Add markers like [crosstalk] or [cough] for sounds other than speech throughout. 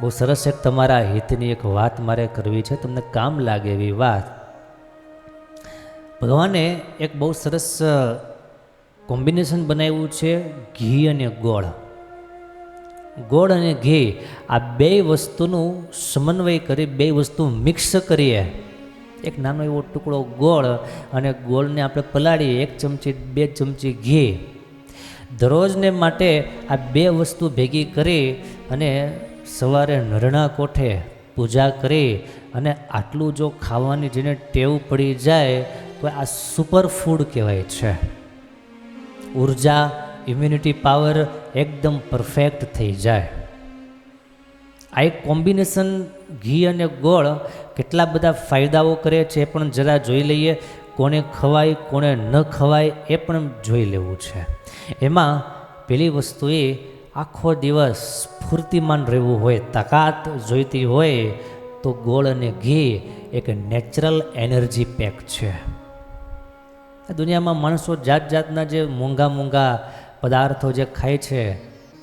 બહુ સરસ એક તમારા હિતની એક વાત મારે કરવી છે. તમને કામ લાગે એવી વાત. ભગવાને એક બહુ સરસ કોમ્બિનેશન બનાવ્યું છે ઘી અને ગોળ. ગોળ અને ઘી આ બે વસ્તુનું સમન્વય કરી, બે વસ્તુ મિક્સ કરીએ. એક નાનો એવો ટુકડો ગોળ અને ગોળને આપણે પલાળીએ, એક ચમચી, બે ચમચી ઘી. દરરોજને માટે આ બે વસ્તુ ભેગી કરી અને સવારે નરણા કોઠે પૂજા કરી અને આટલું જો ખાવાની જેને ટેવ પડી જાય, તો આ સુપર ફૂડ કહેવાય છે. ઊર્જા ઇમ્યુનિટી પાવર એકદમ પરફેક્ટ થઈ જાય. આ એક કોમ્બિનેશન ઘી અને ગોળ કેટલા બધા ફાયદાઓ કરે છે એ પણ જરા જોઈ લઈએ. કોને ખવાય, કોને ન ખવાય એ પણ જોઈ લેવું છે. એમાં પેલી વસ્તુ એ આખો દિવસ સ્ફૂર્તિમાન રહેવું હોય, તાકાત જોઈતી હોય, તો ગોળ અને ઘી એક નેચરલ એનર્જી પેક છે. દુનિયામાં માણસો જાત જાતના જે મોંઘા મોંઘા પદાર્થો જે ખાય છે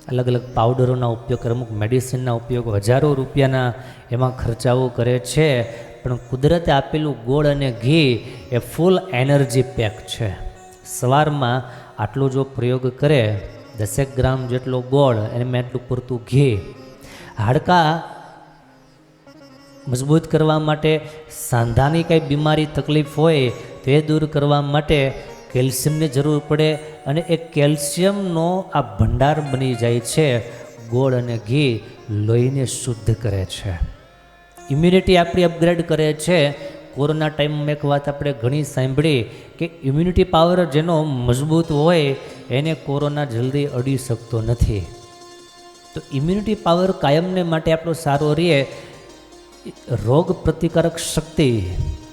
અલગ અલગ પાવડરોના ઉપયોગ, અમુક મેડિસિનના ઉપયોગ હજારો રૂપિયાના એમાં ખર્ચાઓ કરે છે, પણ કુદરતે આપેલું ગોળ અને ઘી એ ફૂલ એનર્જી પેક છે. સવારમાં આટલો જો પ્રયોગ કરે દસેક ગ્રામ જેટલો ગોળ અને મેં એટલું પૂરતું ઘી. હાડકાં મજબૂત કરવા માટે સાંધાની કંઈ બીમારી તકલીફ હોય તો દૂર કરવા માટે કેલ્શિયમની જરૂર પડે અને એ કેલ્શિયમનો આ ભંડાર બની જાય છે. ગોળ અને ઘી લોહીને શુદ્ધ કરે છે. ઇમ્યુનિટી આપણી અપગ્રેડ કરે છે. કોરોના ટાઈમમાં એક વાત આપણે ઘણી સાંભળી કે ઇમ્યુનિટી પાવર જેનો મજબૂત હોય, એને કોરોના જલ્દી અડી શકતો નથી. તો ઇમ્યુનિટી પાવર કાયમને માટે આપણો સારો રહે રોગ પ્રતિકારક શક્તિ.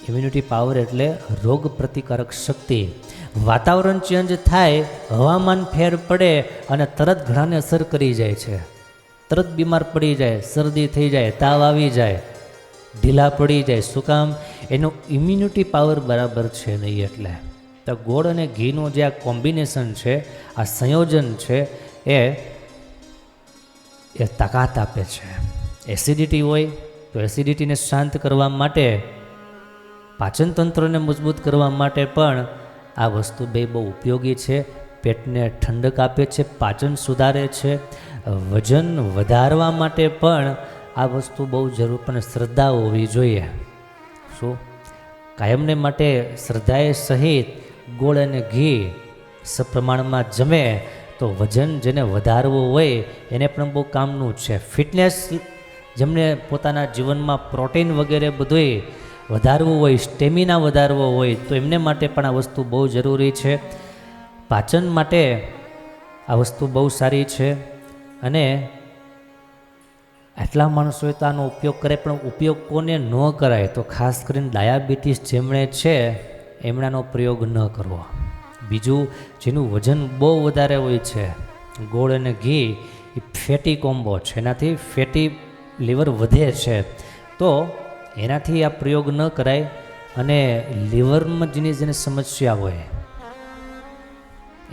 ઇમ્યુનિટી પાવર એટલે રોગ પ્રતિકારક શક્તિ. વાતાવરણ ચેન્જ થાય, હવામાન ફેર પડે અને તરત ઘણાને અસર કરી જાય છે. તરત બીમાર પડી જાય, શરદી થઈ જાય, તાવ આવી જાય. ઢીલા પડી જાય. શું કામ? એનો ઇમ્યુનિટી પાવર બરાબર છે નહીં એટલે. તો ગોળ અને ઘીનું જે આ કોમ્બિનેશન છે, આ સંયોજન છે, એ એ તાકાત આપે છે. એસિડિટી હોય તો એસિડિટીને શાંત કરવા માટે, પાચન તંત્રને મજબૂત કરવા માટે પણ આ વસ્તુ બે બહુ ઉપયોગી છે. પેટને ઠંડક આપે છે, પાચન સુધારે છે. વજન વધારવા માટે પણ આ વસ્તુ બહુ જરૂર, પણ શ્રદ્ધા હોવી જોઈએ. શું? કાયમને માટે શ્રદ્ધાએ સહિત ગોળ અને ઘી સપ્રમાણમાં જમે તો વજન જેને વધારવું હોય એને પણ બહુ કામનું છે. ફિટનેસ જેમને પોતાના જીવનમાં પ્રોટીન વગેરે બધુંય વધારવું હોય, સ્ટેમિના વધારવો હોય, તો એમને માટે પણ આ વસ્તુ બહુ જરૂરી છે. પાચન માટે આ વસ્તુ બહુ સારી છે અને આટલા માણસોએ તો આનો ઉપયોગ કરે, પણ ઉપયોગ કોને ન કરાય, તો ખાસ કરીને ડાયાબિટીસ જેમણે છે, એમણાનો પ્રયોગ ન કરવો. બીજું, જેનું વજન બહુ વધારે હોય છે, ગોળ અને ઘી, એ ફેટી કોમ્બો છે. એનાથી ફેટી લીવર વધે છે. તો એનાથી આ પ્રયોગ ન કરાય અને લીવરમાં જેની જેને સમસ્યા હોય,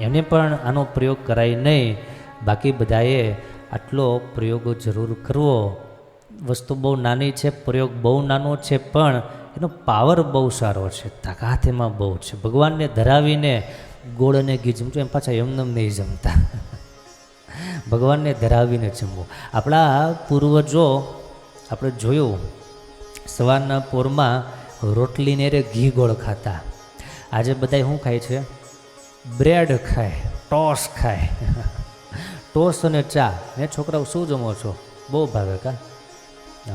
એને પણ આનો પ્રયોગ કરાય નહીં. બાકી બધાએ આટલો પ્રયોગ જરૂર કરવો. વસ્તુ બહુ નાની છે, પ્રયોગ બહુ નાનો છે, પણ એનો પાવર બહુ સારો છે, તાકાત એમાં બહુ છે. ભગવાનને ધરાવીને ગોળ અને ઘી જમજો, એમ પાછા એમને નહીં જમતા. ભગવાનને ધરાવીને જમવું. આપણા પૂર્વજો આપણે જોયું, સવારના પોરમાં રોટલીને રે ઘી ગોળ ખાતા. આજે બધા શું ખાય છે? બ્રેડ ખાય, ટોસ ખાય. ટોસ અને ચા. ને છોકરાઓ શું જમો છો? બહુ ભાવે કા?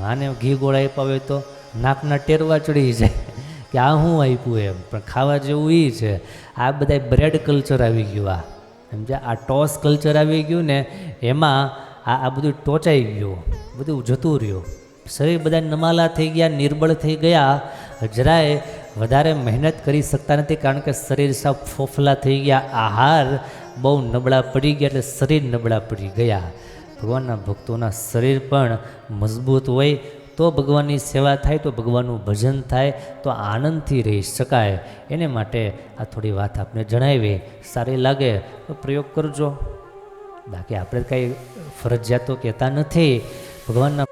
આને ઘી ગોળ હોય તો નાકના ટેરવા ચડી જાય. [laughs] કે આ શું આપ્યું એમ. પણ ખાવા જેવું એ છે. આ બધા બ્રેડ કલ્ચર આવી ગયું આ. સમજ્યા? આ ટોસ કલ્ચર આવી ગયું ને એમાં આ આ બધું ટોચાઈ ગયું. બધું જતું રહ્યું. શરીર બધા નમાલા થઈ ગયા, નિર્બળ થઈ ગયા. જરાય વધારે મહેનત કરી શકતા નથી કારણ કે શરીર સાવ ફોફલા થઈ ગયા. આહાર બહુ નબળા પડી ગયા એટલે શરીર નબળા પડી ગયા. ભગવાનના ભક્તોના શરીર પણ મજબૂત હોય તો ભગવાનની સેવા થાય, તો ભગવાનનું ભજન થાય, તો આનંદથી રહી શકાય. એને માટે આ થોડી વાત આપને જણાવી. સારી લાગે તો પ્રયોગ કરજો. બાકી આપણે કાંઈ ફરજિયાત તો કહેતા નથી. ભગવાનના